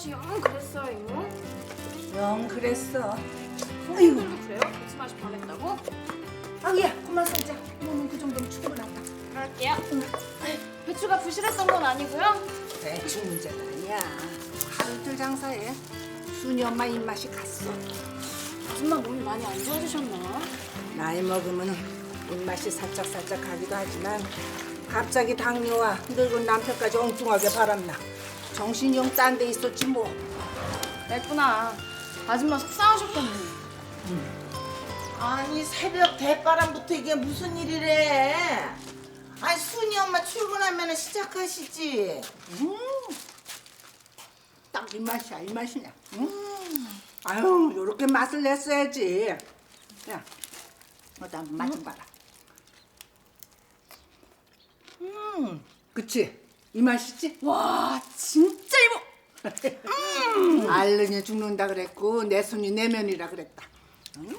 맛이 영 그랬어요? 영 그랬어. 손님들도 그래요? 배추 맛이 변했다고? 아우야, 그만 살자. 이놈은 그 정도면 충분하다. 그럴게요 배추가 부실했던 건 아니고요 대충 문제가 아니야. 하루 이틀 장사에 순이 엄마 입맛이 갔어. 아줌마 몸이 많이 안 좋아지셨나? 나이 먹으면 입맛이 살짝살짝 가기도 하지만 갑자기 당뇨와 늙은 남편까지 엉뚱하게 바람나. 정신이 영딴데 있었지 뭐. 그랬구나 아줌마 속상하셨겠네 아니 새벽 대바람부터 이게 무슨 일이래? 아니 순이 엄마 출근하면 시작하시지. 딱 입맛이야, 입맛이냐. 음. 아유, 요렇게 맛을 냈어야지. 야, 너도 한번 맛 좀 봐라. 음, 그치? 이 맛이지? 와 진짜 이모 알르니 죽는다 그랬고 내 손이 내면이라 그랬다. 응?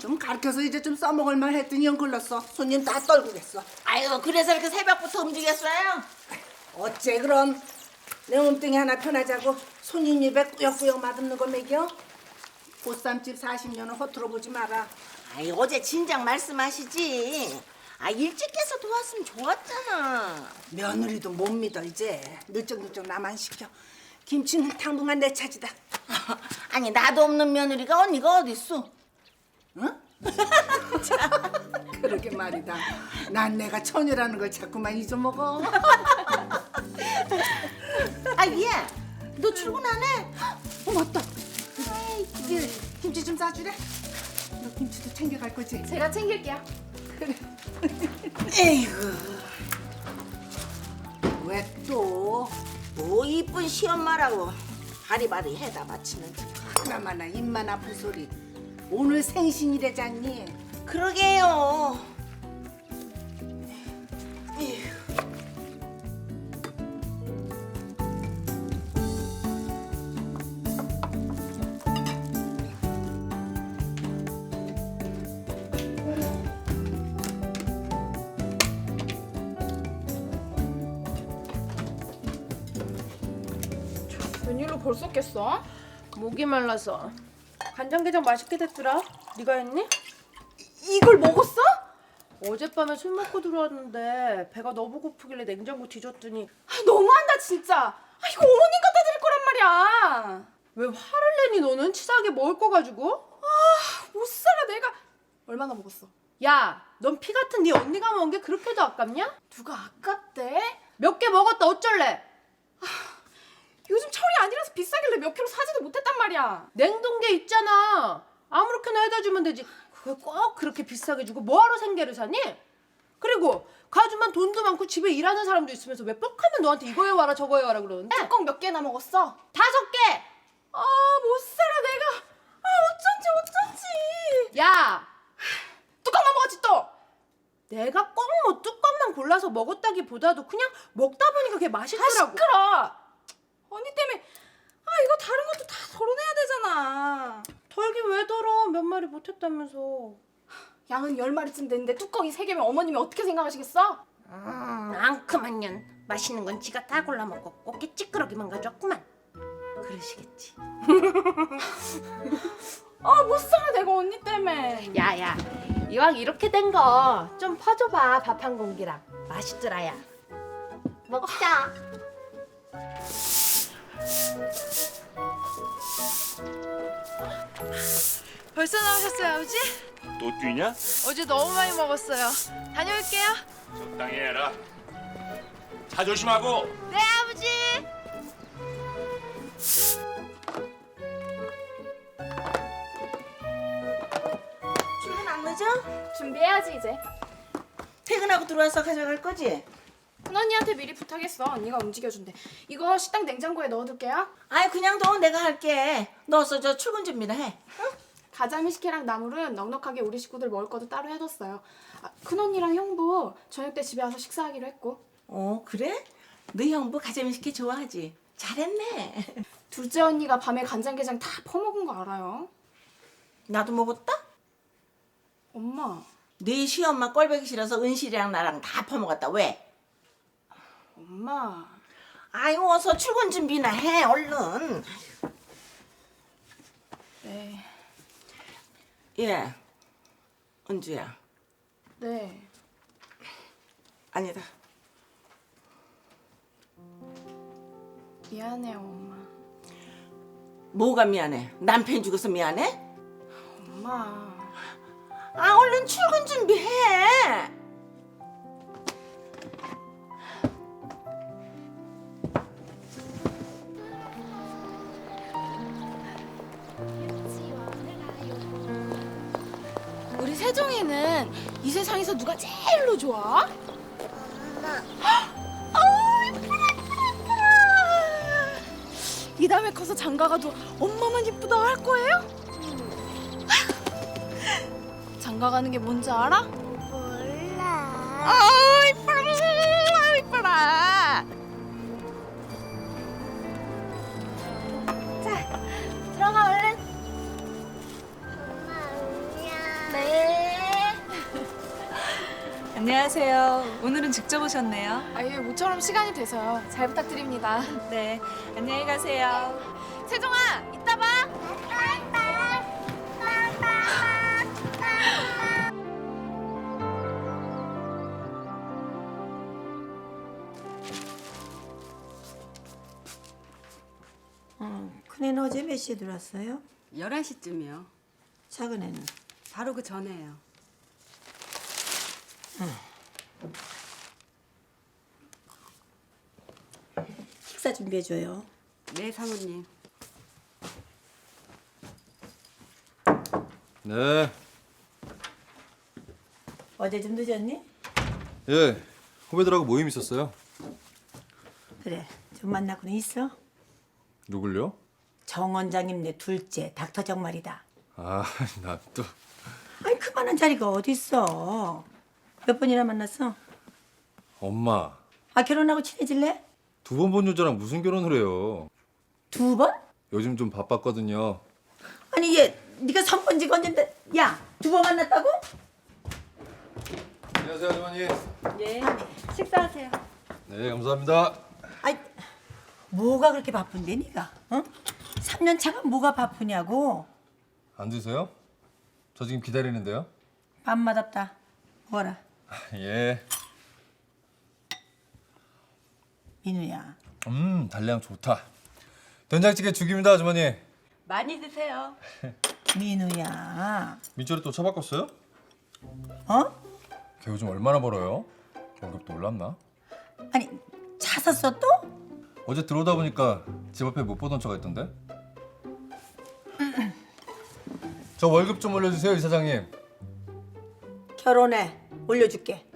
좀 가르쳐서 이제 좀 써먹을 만 했더니 영 글렀어. 손님 다 떨구겠어. 아이고 그래서 이렇게 새벽부터 움직였어요? 어째 그럼 내 몸뚱이 하나 편하자고 손님 입에 꾸역꾸역 맛없는 거 먹여? 보쌈집 40년은 허투루 보지 마라. 아이 어제 진작 말씀하시지. 아 일찍 깨서 도왔으면 좋았잖아. 며느리도 못 믿어 이제 늘쩍늘쩍 나만 시켜. 김치는 당분간 내 차지다. 아니 나도 없는 며느리가 언니가 어딨어? 응? 그러게 말이다. 난 내가 처녀라는 걸 자꾸만 잊어먹어. 아 얘, 너 출근 안 해? 어 맞다. 김치 좀 싸주래. 너 김치도 챙겨갈 거지? 제가 챙길게요 에이구 왜 또? 뭐 이쁜 시엄마라고 바리바리 해다 바치는. 하나마나 입만 아픈 소리. 오늘 생신이래잖니. 그러게요. 웬일 벌써 깼어? 목이 말라서 간장게장 맛있게 됐더라 네가 했니? 이걸 먹었어? 어젯밤에 술 먹고 들어왔는데 배가 너무 고프길래 냉장고 뒤졌더니 아, 너무한다 진짜 아, 이거 어머님 갖다 드릴 거란 말이야 왜 화를 내니 너는 치사하게 먹을 거 가지고? 아 못 살아 내가 얼마나 먹었어? 야 넌 피 같은 네 언니가 먹은 게 그렇게도 아깝냐? 누가 아깝대? 몇 개 먹었다 어쩔래? 요즘 철이 아니라서 비싸길래 몇 킬로 사지도 못했단 말이야. 냉동게 있잖아. 아무렇게나 해다 주면 되지. 그걸 꼭 그렇게 비싸게 주고 뭐하러 생계를 사니? 그리고 가주만 돈도 많고 집에 일하는 사람도 있으면서 왜 뻑하면 너한테 이거 해와라 저거 해와라 그러는데? 뚜껑 몇 개나 먹었어? 다섯 개! 아 못 살아 내가. 아 어쩐지 어쩐지. 야 뚜껑만 먹었지 또. 내가 꼭 뭐 뚜껑만 골라서 먹었다기보다도 그냥 먹다 보니까 그게 맛있더라고. 시끄러. 언니 때문에 아 이거 다른 것도 다 덜어내야 되잖아. 덜긴 왜 덜어? 몇 마리 못했다면서. 양은 열 마리쯤 됐는데 뚜껑이 세 개면 어머님이 어떻게 생각하시겠어? 음, 앙큼한 년 맛있는 건 지가 다 골라 먹었고 깨 찌끄러기만 가져왔구만 그러시겠지 아 못 살아 내가 언니 때문에. 야야 이왕 이렇게 된 거 좀 퍼줘봐 밥 한 공기랑 맛있더라야 먹자 벌써 나오셨어요, 아버지? 또 뛰냐? 어제 너무 많이 먹었어요. 다녀올게요. 적당히 해라. 차 조심하고. 네, 아버지. 출근 안 늦어? 준비해야지 이제. 퇴근하고 들어와서 가져갈 거지? 큰언니한테 미리 부탁했어. 언니가 움직여준대. 이거 식당 냉장고에 넣어둘게요. 아이 그냥 너 내가 할게. 넣어서 저 출근 준비나 해. 가자미 식혜랑 나물은 넉넉하게 우리 식구들 먹을 것도 따로 해뒀어요. 아, 큰언니랑 형부 저녁 때 집에 와서 식사하기로 했고 어 그래? 너 형부 가자미 식혜 좋아하지? 잘했네. 둘째 언니가 밤에 간장게장 다 퍼먹은 거 알아요? 나도 먹었다? 엄마, 네 시엄마 꼴보기 싫어서 은실이랑 나랑 다 퍼먹었다. 왜? 엄마. 아유 어서 출근 준비나 해 얼른. 네. 예. 은주야. 네. 아니다. 미안해요, 엄마. 뭐가 미안해? 남편 죽어서 미안해? 엄마. 아 얼른 출근 준비해. 세종이는 이 세상에서 누가 제일로 좋아? 엄마. 예쁘다, 예쁘다. 이 다음에 커서 장가가도 엄마만 예쁘다 할 거예요? 장가가는 게 뭔지 알아? 몰라. 아, 안녕하세요. 오늘은 직접 오셨네요. 아예 모처럼 시간이 돼서요. 잘 부탁드립니다. 네, 안녕히 가세요. 세종아, 이따 봐. 큰애는 어제 몇 시에 들어왔어요? 11시쯤이요. 작은 애는? 바로 그 전에요. 식사 준비해줘요. 네, 사모님. 네. 어제 좀 늦었니? 예. 후배들하고 모임 있었어요. 그래, 좀 만나고는 있어. 누굴요? 정 원장님 내 둘째 닥터 정 말이다. 아, 나 또. 아니 그만한 자리가 어딨어. 몇 번이나 만났어? 엄마. 아 결혼하고 친해질래? 두 번 본 여자랑 무슨 결혼을 해요? 두 번? 요즘 좀 바빴거든요. 아니 얘 네가 선번지가 언젠데 야 두 번 만났다고? 안녕하세요, 아주머니. 예. 식사하세요. 네, 감사합니다. 아이 뭐가 그렇게 바쁜데 네가? 어? 3년 차가 뭐가 바쁘냐고? 안 드세요? 저 지금 기다리는데요. 밥 맛없다. 먹어라. 예. 민우야. 음, 달량 좋다. 된장찌개 죽입니다, 아주머니. 많이 드세요. 민우야. 민철이 또차 바꿨어요? 어? 걔 요즘 얼마나 벌어요? 월급도 올랐나? 아니 차 샀어 또? 어제 들어오다 보니까 집 앞에 못 보던 차가 있던데. 저 월급 좀 올려주세요, 이사장님. 결혼해. 올려줄게.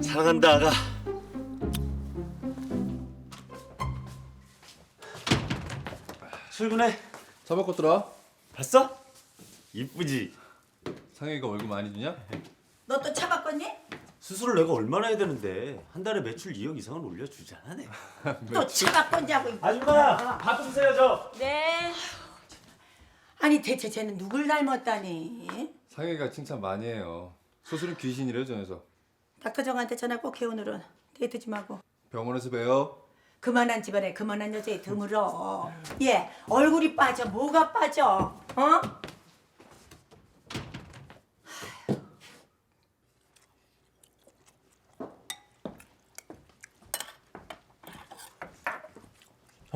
사랑한다 아가. 출근해. 차 바꿨더라. 봤어? 이쁘지? 상혁이가 월급 많이 주냐? 너 또 차 바꿨니? 수술을 내가 얼마나 해야 되는데 한 달에 매출 2억 이상은 올려주잖아 내가 또차 바꿨냐고. 이- 아줌마 밥 좀 주세요 저 네. 아니 대체 쟤는 누굴 닮았다니? 상혁이가 칭찬 많이 해요. 수술은 귀신이래요, 전에서. 닥터정한테 전화 꼭 해 오늘은 데이트 좀 하고. 병원에서 봬요. 그만한 집안에 그만한 여자에 드물어. 얘 얼굴이 빠져 뭐가 빠져? 어?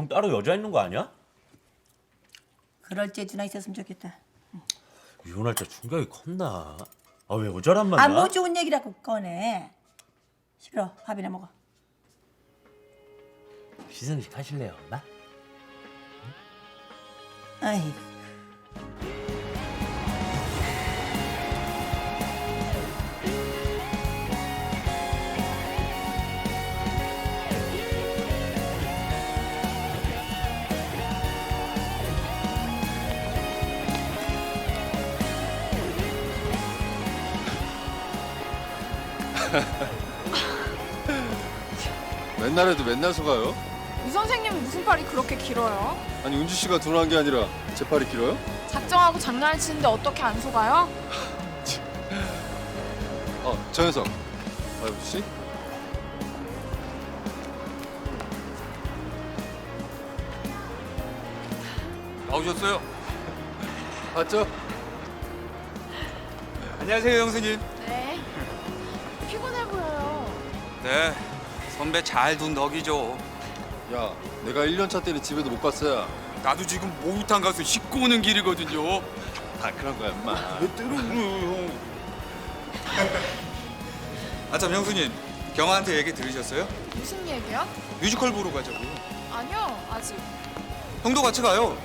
형 따로 여자 있는 거 아니야? 그럴 재주나 있었으면 좋겠다. 이혼할 때 충격이 컸나 아 왜 여자란 만나? 아뭐 좋은 얘기라고 꺼내. 싫어 밥이나 먹어. 시상식 하실래요 엄마? 아이 맨날 해도 맨날 속아요. 이 선생님 무슨 팔이 그렇게 길어요? 아니 은주 씨가 둔한 게 아니라 제 팔이 길어요? 작정하고 장난을 치는데 어떻게 안 속아요? 어, 정현석, 아유 씨? 나오셨어요? 봤죠? 안녕하세요 형수님. 네, 선배 잘 둔 덕이죠. 야, 내가 1년차 때는 집에도 못 갔어야. 나도 지금 목욕탕 가서 씻고 오는 길이거든요. 다 그런 거야, 임마. 왜 때려 그래요, 아참 형수님, 경아한테 얘기 들으셨어요? 무슨 얘기야? 뮤지컬 보러 가자고요. 아니요, 아직. 형도 같이 가요.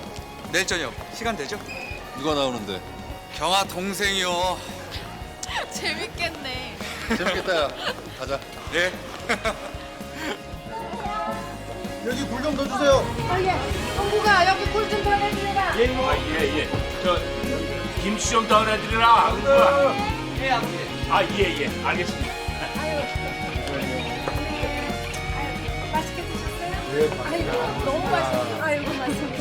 내일 저녁 시간 되죠? 누가 나오는데? 경아 동생이요. 재밌겠네. 재밌겠다, 야. 가자. 네. 여기 물좀더 주세요. 아, 예. 형구가 여기 꿀좀더 내주라. 예예. 저 김치 좀 더 내드리라. 예 아버지. 아 예 예. 알겠습니다. 맛있게 드셨어요? 아이고, 너무 맛있어. 아이고, 맛있어.